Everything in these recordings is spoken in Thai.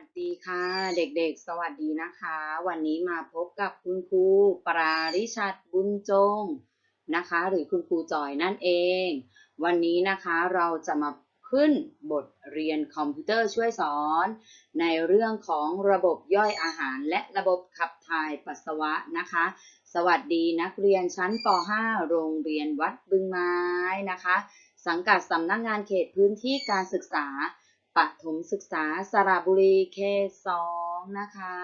วัสดีค่ะ เด็กๆ สวัสดีนะคะ วันนี้มาพบกับคุณครูปราริชัดบุญจงนะคะ หรือคุณครูจอยนั่นเอง วันนี้นะคะเราจะมาขึ้นบทเรียนคอมพิวเตอร์ช่วยสอน ในเรื่องของระบบย่อยอาหาร และระบบขับถ่ายปัสสาวะนะคะ สวัสดีนักเรียนชั้นป .5 โรงเรียนวัดบึงไม้นะคะ สังกัดสำนักงานเขตพื้นที่การศึกษา ปฐมศึกษาสระบุรีเขตสองนะคะ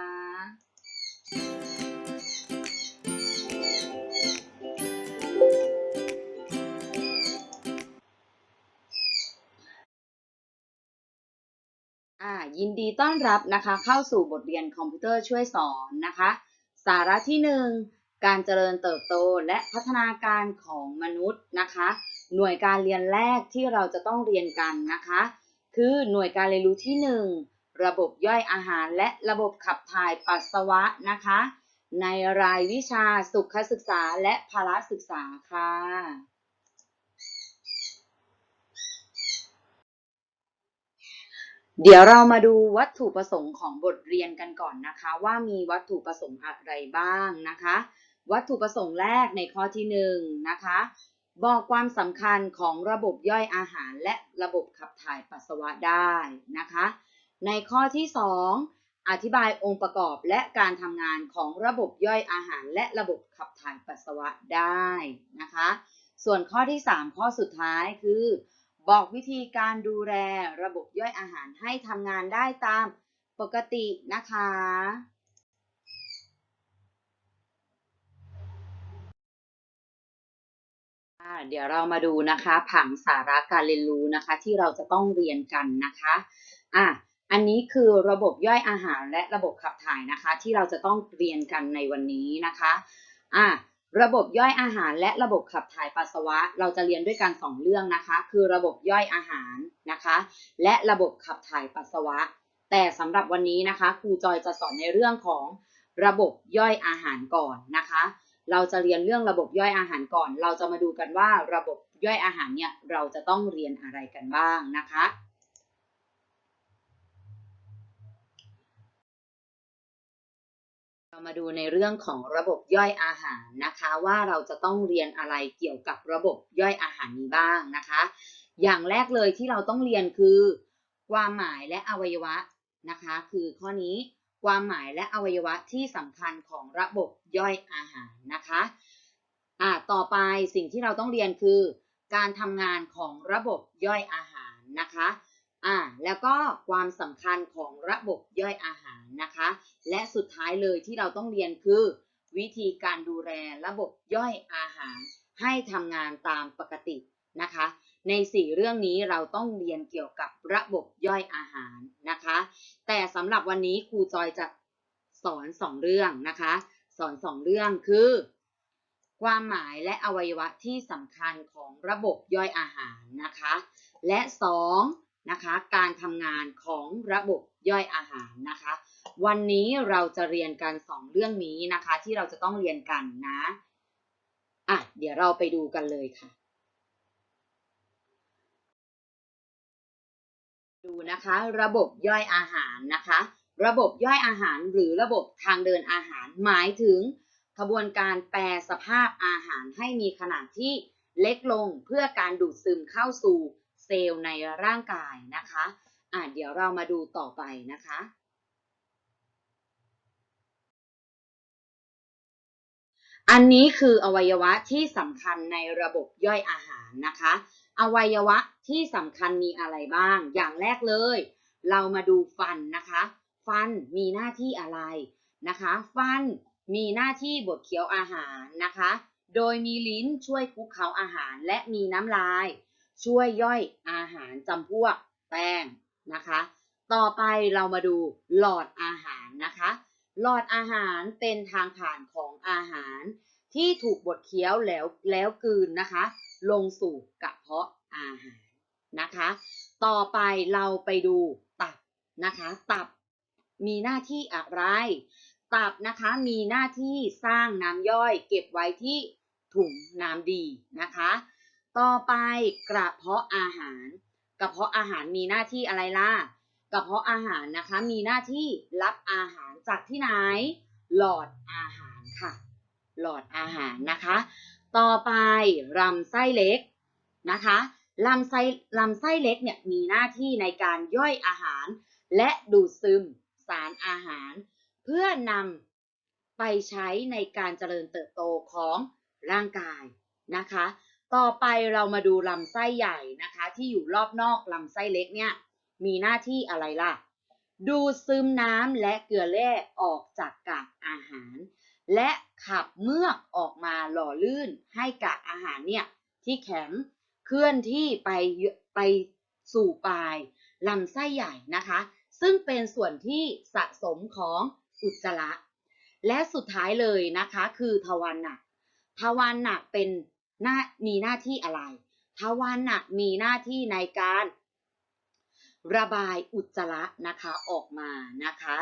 ยินดีต้อนรับนะคะเข้าสู่บทเรียนคอมพิวเตอร์ช่วยสอนนะคะ สาระที่ 1 การเจริญเติบโตและพัฒนาการของมนุษย์นะคะ หน่วยการเรียนแรกที่เราจะต้องเรียนกันนะคะ คือหน่วยการเรียนรู้ที่ 1 ระบบย่อยอาหารและระบบขับถ่ายปัสสาวะนะคะ ในรายวิชาสุขศึกษาและพละศึกษาค่ะ เดี๋ยวเรามาดูวัตถุประสงค์ของบทเรียนกันก่อนนะคะ ว่ามีวัตถุประสงค์อะไรบ้างนะคะ วัตถุประสงค์แรกในข้อที่หนึ่งนะคะ บอกความสำคัญของระบบย่อยอาหารและระบบขับถ่ายปัสสาวะได้นะคะ ในข้อที่ 2 อธิบายองค์ประกอบและการทำงานของระบบย่อยอาหารและระบบขับถ่ายปัสสาวะได้นะคะ ส่วนข้อที่ 3 ข้อสุดท้ายคือ บอกวิธีการดูแลระบบย่อยอาหารให้ทำงานได้ตามปกตินะคะ อ่า เดี๋ยวเรามาดูนะคะผังสาระการเรียนรู้นะคะที่เราจะต้องเรียนกันนะคะอะอันนี้คือระบบย่อยอาหารและระบบขับถ่ายนะคะ ที่เราจะต้องเรียนกันในวันนี้นะคะอะระบบย่อยอาหารและระบบขับถ่ายปัสสาวะ เราจะเรียนด้วยกันสองเรื่องนะคะ คือระบบย่อยอาหารนะคะ และระบบขับถ่ายปัสสาวะ แต่สำหรับวันนี้นะคะครูจอยจะสอนในเรื่องของระบบย่อยอาหารก่อนนะคะ เราจะเรียนเรื่องระบบย่อยอาหารก่อน เราจะมาดูกันว่าระบบย่อยอาหารเนี่ยเราจะต้องเรียนอะไรกันบ้างนะคะ เรามาดูในเรื่องของระบบย่อยอาหารนะคะ ว่าเราจะต้องเรียนอะไรเกี่ยวกับระบบย่อยอาหารนี้บ้างนะคะ อย่างแรกเลยที่เราต้องเรียนคือ ความหมายและอวัยวะนะคะ คือข้อนี้ ความหมายและอวัยวะที่สำคัญของระบบย่อยอาหารนะคะอ่าต่อไปสิ่งที่เราต้องเรียนคือ การทำงานของระบบย่อยอาหารนะคะอ่าแล้วก็ความสำคัญของระบบย่อยอาหารนะคะ และสุดท้ายเลยที่เราต้องเรียนคือ วิธีการดูแลระบบย่อยอาหาร ให้ทำงานตามปกตินะคะ ในสี่เรื่องนี้เราต้องเรียนเกี่ยวกับระบบย่อยอาหารนะคะ แต่สำหรับวันนี้ครูจอยจะสอนสองเรื่องนะคะ สอนสองเรื่องคือ ความหมายและอวัยวะที่สำคัญของระบบย่อยอาหารนะคะ และสองนะคะการทำงานของระบบย่อยอาหารนะคะ วันนี้เราจะเรียนกันสองเรื่องนี้นะคะ ที่เราจะต้องเรียนกันนะอะเดี๋ยวเราไปดูกันเลยค่ะ ดูนะคะ ระบบย่อยอาหารนะคะ ระบบย่อยอาหารหรือระบบทางเดินอาหาร หมายถึงกระบวนการแปรสภาพอาหารให้มีขนาดที่เล็กลงเพื่อการดูดซึมเข้าสู่เซลล์ในร่างกายนะคะอะเดี๋ยวเรามาดูต่อไปนะคะอันนี้คืออวัยวะที่สำคัญในระบบย่อยอาหารนะคะ อวัยวะที่สำคัญมีอะไรบ้าง อย่างแรกเลย เรามาดูฟันนะคะ ฟันมีหน้าที่อะไรนะคะ ฟันมีหน้าที่บดเคี้ยวอาหารนะคะ โดยมีลิ้นช่วยคลุกเคล้าอาหารและมีน้ำลาย ช่วยย่อยอาหารจำพวกแป้งนะคะ ต่อไปเรามาดูหลอดอาหารนะคะ หลอดอาหารเป็นทางผ่านของอาหาร ที่ถูกบดเคี้ยวแล้วแล้วกลืนนะคะ ลงสู่กระเพาะอาหารนะคะ ต่อไปเราไปดูตับนะคะ ตับมีหน้าที่อะไร ตับนะคะมีหน้าที่สร้างน้ำย่อยเก็บไว้ที่ถุงน้ำดีนะคะ ต่อไปกระเพาะอาหาร กระเพาะอาหารมีหน้าที่อะไรล่ะ กระเพาะอาหารนะคะมีหน้าที่รับอาหารจากที่ไหน หลอดอาหารค่ะ หลอดอาหารนะคะ ต่อไปลำไส้เล็กนะคะลำไส้ลำไส้เล็กเนี่ยมีหน้าที่ในการย่อยอาหาร และดูดซึมสารอาหาร เพื่อนำไปใช้ในการเจริญเติบโตของร่างกายนะคะ ต่อไปเรามาดูลำไส้ใหญ่นะคะ ที่อยู่รอบนอกลำไส้เล็กเนี่ยมีหน้าที่อะไรล่ะ ดูดซึมน้ำและเกลือแร่ออกจากกากอาหาร และ ขับเมือกออกมาหล่อลื่นให้กากอาหารเนี่ยที่แข็งเคลื่อนที่ไปไปสู่ปลายลำไส้ใหญ่นะคะ ซึ่งเป็นส่วนที่สะสมของอุจจาระและสุดท้ายเลยนะคะคือทวารหนักทวารหนักเป็นหน้ามีหน้าที่อะไรทวารหนักมีหน้าที่ในการ ระบายอุจจาระนะคะออกมานะคะ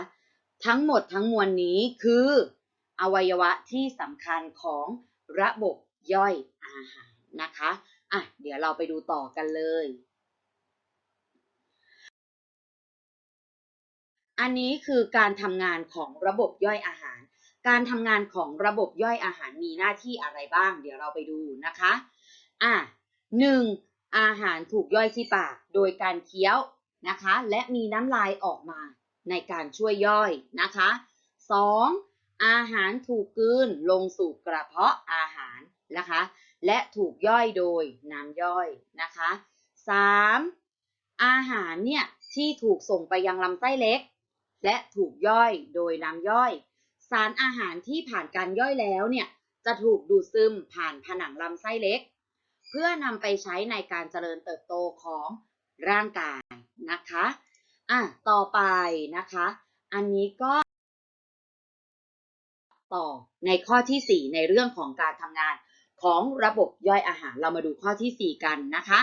ทั้งหมดทั้งมวลนี้คือ อวัยวะที่สำคัญของระบบย่อยอาหารนะคะอะเดี๋ยวเราไปดูต่อกันเลย อันนี้คือการทำงานของระบบย่อยอาหาร การทำงานของระบบย่อยอาหารมีหน้าที่อะไรบ้าง เดี๋ยวเราไปดูนะคะอะหนึ่งอาหารถูกย่อยที่ปากโดยการเคี้ยวนะคะ และมีน้ำลายออกมาในการช่วยย่อยนะคะส อาหารถูกกลืนลงสู่กระเพาะอาหารนะคะ และถูกย่อยโดยน้ำย่อยนะคะสามอาหารเนี่ยที่ถูกส่งไปยังลำไส้เล็ก และถูกย่อยโดยน้ำย่อย สารอาหารที่ผ่านการย่อยแล้วเนี่ยจะถูกดูดซึมผ่านผนังลำไส้เล็ก เพื่อนำไปใช้ในการเจริญเติบโตของร่างกายนะคะอะต่อไปนะคะ อันนี้ก็ ต่อในข้อที่ 4 ในเรื่องของการทำงานของระบบย่อยอาหารเรามาดูข้อที่ 4 กันนะคะ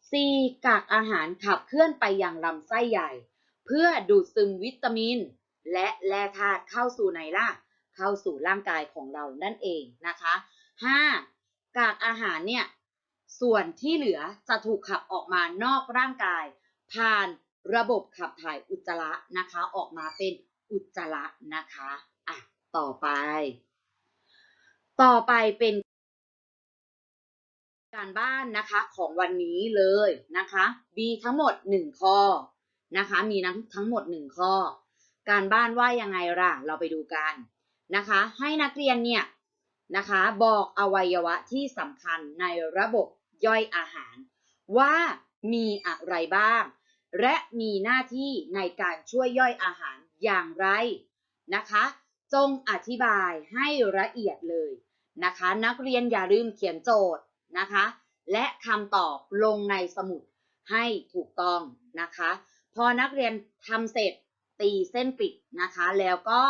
4. กากอาหารขับเคลื่อนไปยังลำไส้ใหญ่ เพื่อดูดซึมวิตามิน และแร่ธาตุเข้าสู่ในร่างเข้าสู่ร่างกายของเรานั่นเองนะคะ 5. กากอาหารเนี่ยส่วนที่เหลือจะถูกขับออกมานอกร่างกาย ผ่านระบบขับถ่ายอุจจาระนะคะ ออกมาเป็นอุจจาระนะคะอะ ต่อไป ต่อไปเป็นการบ้านนะคะของวันนี้เลยนะคะมีทั้งหมด 1 ข้อนะคะ มีทั้งหมด 1 ข้อ การบ้านว่ายังไงล่ะ เราไปดูกันนะคะ ให้นักเรียนเนี่ยนะคะบอกอวัยวะที่สำคัญในระบบย่อยอาหาร ว่ามีอะไรบ้าง และมีหน้าที่ในการช่วยย่อยอาหารอย่างไรนะคะ จงอธิบายให้ละเอียดเลยนะคะ นักเรียนอย่าลืมเขียนโจทย์นะคะ และคำตอบลงในสมุดให้ถูกต้องนะคะ พอนักเรียนทำเสร็จตีเส้นปิดนะคะ แล้วก็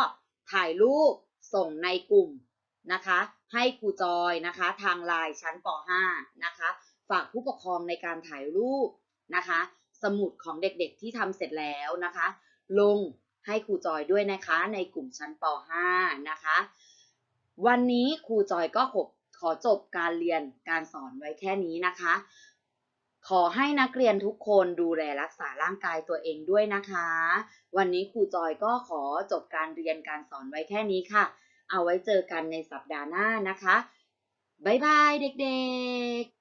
ถ่ายรูปส่งในกลุ่มนะคะ ให้ครูจอยนะคะ ทางไลน์ชั้นป .5 นะคะ ฝากผู้ปกครองในการถ่ายรูปนะคะ สมุดของเด็กๆที่ทำเสร็จแล้วนะคะ ลง ให้ครูจอยด้วยนะคะ ในกลุ่มชั้นป .5 นะคะ วันนี้ครูจอยก็ขอจบการเรียนการสอนไว้แค่นี้นะคะ ขอให้นักเรียนทุกคนดูแลรักษาร่างกายตัวเองด้วยนะคะ วันนี้ครูจอยก็ขอจบการเรียนการสอนไว้แค่นี้ค่ะ เอาไว้เจอกันในสัปดาห์หน้านะคะ บ๊ายบายเด็กๆ